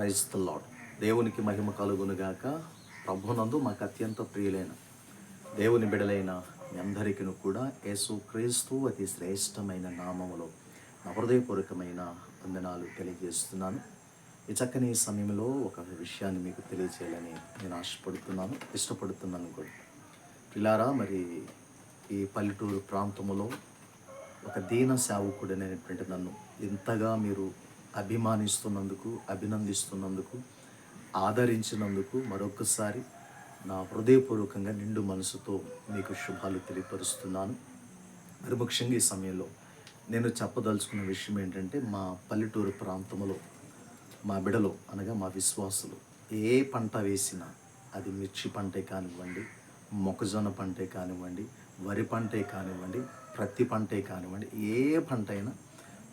క్రైస్త lord దేవునికి మహిమ కలుగునుగాక. ప్రభునందు మాకు అత్యంత ప్రియులైన దేవుని బిడలైన మీ అందరికీ కూడా యేసు క్రీస్తు అతి శ్రేష్టమైన నామములో నా హృదయపూర్వకమైన వందనాలు తెలియజేస్తున్నాను. ఈ చక్కని సమయంలో ఒక విషయాన్ని మీకు తెలియచేయాలని నేను ఆశపడుతున్నాను ఇష్టపడుతున్నాను కూడా. పిల్లారా మరి ఈ పల్లెటూరు ప్రాంతములో ఒక దీన సేవకుడైనటువంటి నన్ను ఇంతగా మీరు అభిమానిస్తున్నందుకు అభినందిస్తున్నందుకు ఆదరించినందుకు మరొకసారి నా హృదయపూర్వకంగా నిండు మనసుతో మీకు శుభాలు తెలియపరుస్తున్నాను. మరి ముఖ్యంగా ఈ సమయంలో నేను చెప్పదలుచుకున్న విషయం ఏంటంటే మా పల్లెటూరు ప్రాంతంలో మా బిడలో అనగా మా విశ్వాసులు ఏ పంట వేసినా అది మిర్చి పంటే కానివ్వండి మొక్కజొన్న పంటే కానివ్వండి వరి పంటే కానివ్వండి ప్రతి పంటే కానివ్వండి ఏ పంట అయినా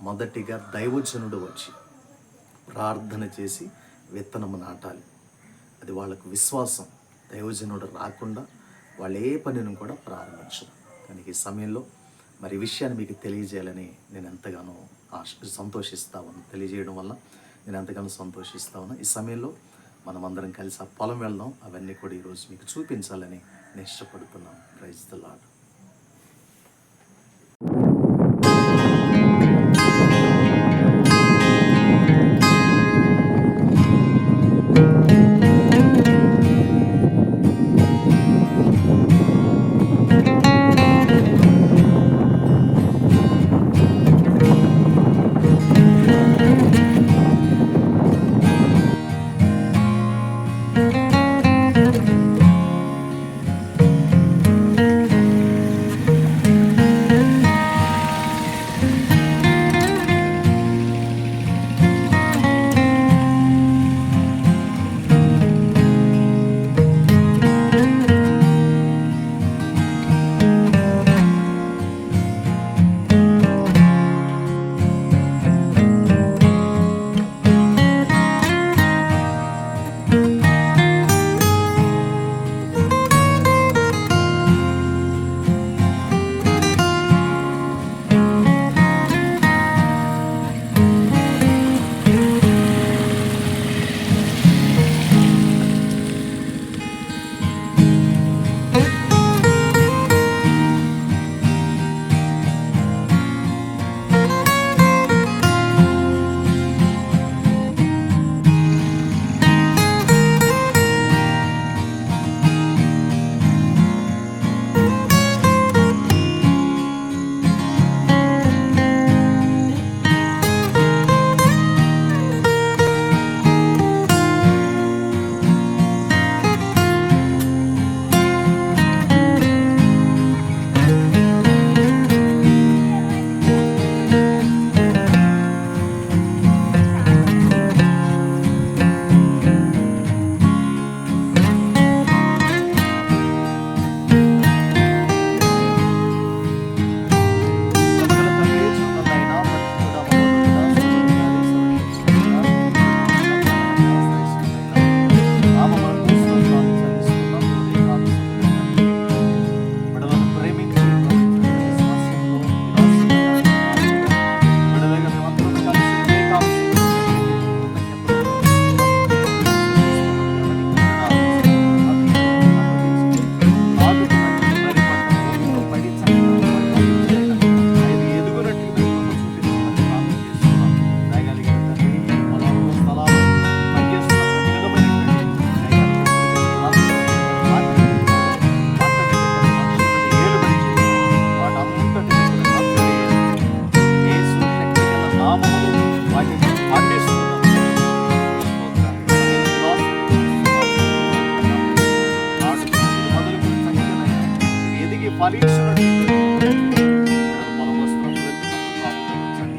మొదటిగా దైవజనుడు వచ్చి ప్రార్థన చేసి విత్తనము నాటాలి. అది వాళ్ళకు విశ్వాసం. దైవజనుడు రాకుండా వాళ్ళు ఏ పనిని కూడా ప్రారంభించరు. కానీ ఈ సమయంలో మరి విషయాన్ని మీకు తెలియజేయాలని నేను ఎంతగానో ఆశ సంతోషిస్తా ఉన్నాను. తెలియజేయడం వల్ల నేను ఎంతగానో సంతోషిస్తా ఉన్నాను. ఈ సమయంలో మనం అందరం కలిసి ఆ పొలం వెళ్దాం. అవన్నీ కూడా ఈరోజు మీకు చూపించాలని నేను ఇష్టపడుతున్నాను. ప్రైజ్ ద లాడ్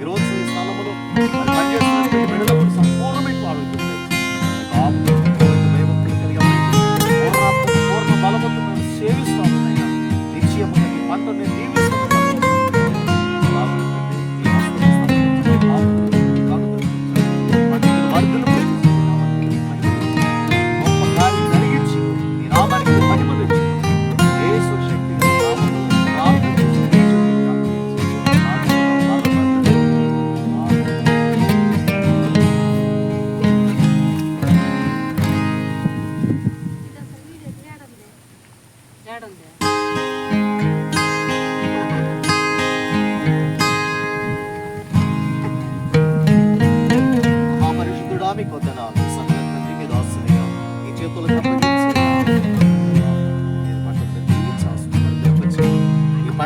ఈరోజు ఈ స్థలంలో పనిచేస్తున్నటువంటి సంపూర్ణమైన ఆరోగ్యం పూర్ణ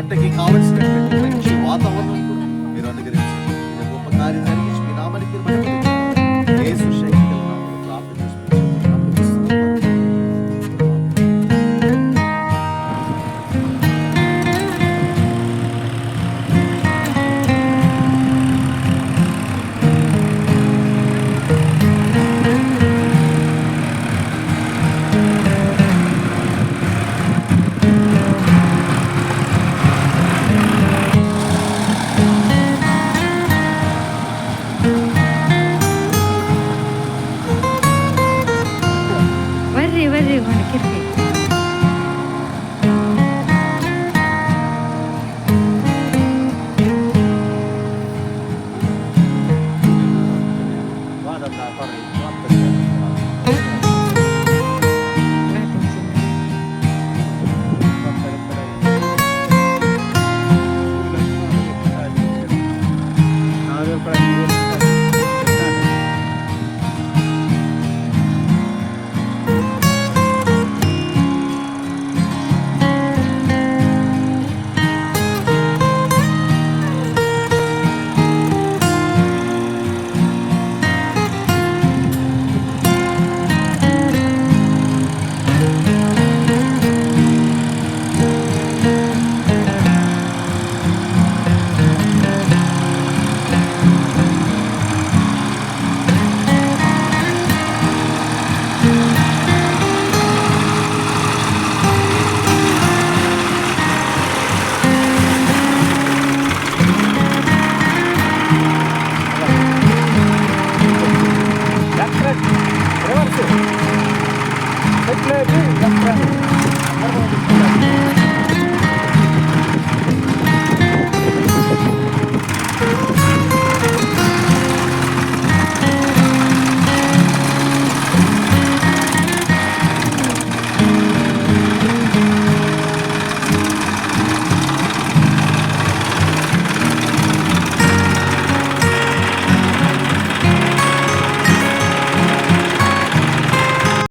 పంటకి కావలసినటువంటి మంచి వాతావరణం కూడా మీరు అనుగ్రహించండి. గొప్ప కార్యం Thank you.